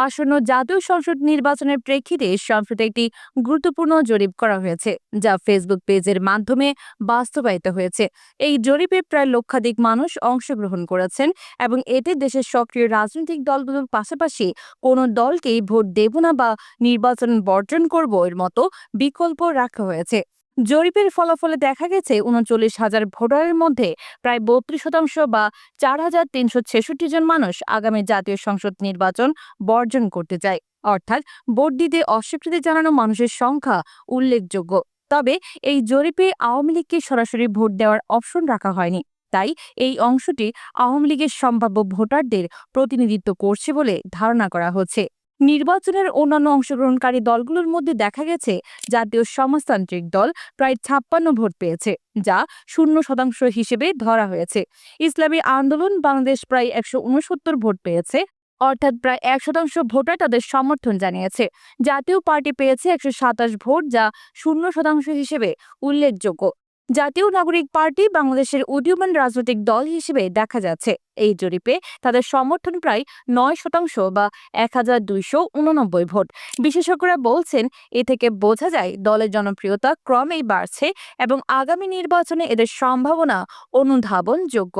আসন্ন জাতীয় সংসদ নির্বাচনের প্রেক্ষিতে সম্প্রতি একটি গুরুত্বপূর্ণ জরিপ করা হয়েছে, যা ফেসবুক পেজের মাধ্যমে বাস্তবায়িত হয়েছে। এই জরিপে প্রায় লক্ষাধিক মানুষ অংশগ্রহণ করেছেন এবং এতে দেশের সক্রিয় রাজনৈতিক দলগুলোর পাশাপাশি কোনো দলকেই ভোট দেব না বা নির্বাচন বর্জন করব এর মতো বিকল্প রাখা হয়েছে। জরিপের ফলাফলে দেখা গেছে, উনচল্লিশ হাজার ভোটারের মধ্যে প্রায় বত্রিশ শতাংশ বা চার হাজার তিনশো ছেষট্টি জন মানুষ আগামী জাতীয় সংসদ নির্বাচন বর্জন করতে চায়। অর্থাৎ ভোট দিতে অস্বীকৃতি জানানো মানুষের সংখ্যা উল্লেখযোগ্য। তবে এই জরিপে আওয়ামী লীগকে সরাসরি ভোট দেওয়ার অপশন রাখা হয়নি। তাই এই অংশটি আওয়ামী লীগের সম্ভাব্য ভোটারদের প্রতিনিধিত্ব করছে বলে ধারণা করা হচ্ছে। নির্বাচনের অন্যান্য অংশগ্রহণকারী দলগুলোর মধ্যে দেখা গেছে জাতীয় সমাজতান্ত্রিক দল প্রায় ছাপ্পান্ন ভোট পেয়েছে, যা শূন্য শতাংশ হিসেবে ধরা হয়েছে। ইসলামী আন্দোলন বাংলাদেশ প্রায় একশো উনসত্তর ভোট পেয়েছে, অর্থাৎ প্রায় এক শতাংশ ভোটার তাদের সমর্থন জানিয়েছে। জাতীয় পার্টি পেয়েছে একশো সাতাশ ভোট, যা শূন্য শতাংশ হিসেবে উল্লেখযোগ্য। জাতীয় নাগরিক পার্টি বাংলাদেশের উদীয়মান রাজনৈতিক দল হিসেবে দেখা যাচ্ছে। এই জরিপে তাদের সমর্থন প্রায় নয় শতাংশ বা এক হাজার দুইশো উননব্বই ভোট। বিশেষজ্ঞরা বলছেন, এ থেকে বোঝা যায় দলের জনপ্রিয়তা ক্রমেই বাড়ছে এবং আগামী নির্বাচনে এদের সম্ভাবনা অনুধাবনযোগ্য।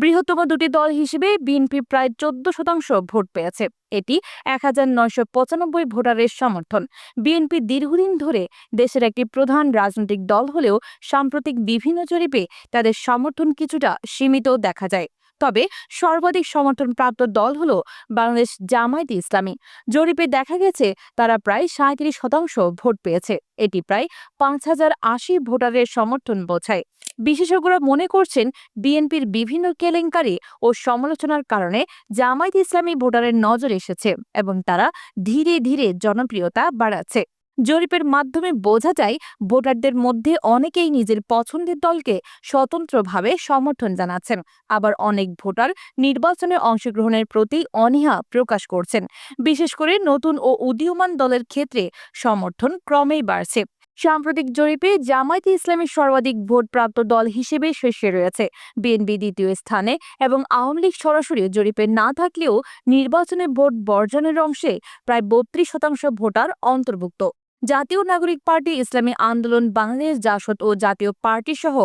বৃহত্তম দুটি দল হিসেবে বিএনপি প্রায় চোদ্দ শতাংশ ভোট পেয়েছে। এটি এক হাজার নয়শো পঁচানব্বই ভোটারের সমর্থন। বিএনপি দীর্ঘদিন ধরে দেশের একটি প্রধান রাজনৈতিক দল হলেও সাম্প্রতিক বিভিন্ন জরিপে তাদের সমর্থন কিছুটা সীমিত দেখা যায়। তবে সর্বাধিক সমর্থন প্রাপ্ত দল হল বাংলাদেশ জামায়াতে ইসলামী। জরিপে দেখা গেছে, তারা প্রায় সাঁত্রিশ শতাংশ ভোট পেয়েছে। এটি প্রায় পাঁচ হাজার আশি ভোটারের সমর্থন বোঝায়। বিশেষজ্ঞরা মনে করছেন, বিএনপির বিভিন্ন কেলেঙ্কারি ও সমালোচনার কারণে জামায়াত ইসলামী ভোটারের নজর এসেছে এবং তারা ধীরে ধীরে জনপ্রিয়তা বাড়াচ্ছে। জরিপের মাধ্যমে বোঝা যায়, ভোটারদের মধ্যে অনেকেই নিজের পছন্দের দলকে স্বতন্ত্রভাবে সমর্থন জানাচ্ছেন। আবার অনেক ভোটার নির্বাচনে অংশগ্রহণের প্রতি অনীহা প্রকাশ করছেন। বিশেষ করে নতুন ও উদীয়মান দলের ক্ষেত্রে সমর্থন ক্রমেই বাড়ছে। সাম্প্রতিক জরিপে জামায়াতে ইসলামের সর্বাধিক ভোটপ্রাপ্ত দল হিসেবে শীর্ষে রয়েছে। বিএনপি দ্বিতীয় স্থানে এবং আওয়ামী লীগ সরাসরি জরিপে না থাকলেও নির্বাচনে ভোট বর্জনের অংশে প্রায় বত্রিশ শতাংশ ভোটার অন্তর্ভুক্ত। জাতীয় নাগরিক পার্টি, ইসলামী আন্দোলন, বাংলাদেশ জাসদ ও জাতীয় পার্টি সহ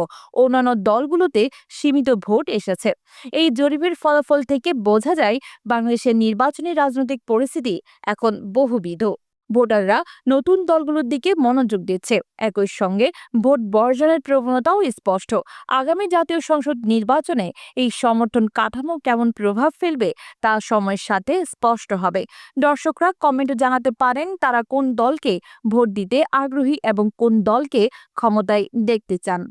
অন্যান্য দলগুলোতে সীমিত ভোট এসেছে। এই জরিপের ফলাফল থেকে বোঝা যায়, বাংলাদেশের নির্বাচনী রাজনৈতিক পরিস্থিতি এখন বহুবিধ। ভোটাররা নতুন দলগুলোর দিকে মনোযোগ দিচ্ছে। একই সঙ্গে ভোট বর্জনের প্রবণতাও স্পষ্ট। আগামী জাতীয় সংসদ নির্বাচনে এই সমর্থন কাঠামো কেমন প্রভাব ফেলবে তা সময়ের সাথে স্পষ্ট হবে। দর্শকরা কমেন্টে জানাতে পারেন তারা কোন দলকে ভোট দিতে আগ্রহী এবং কোন দলকে ক্ষমতায় দেখতে চান।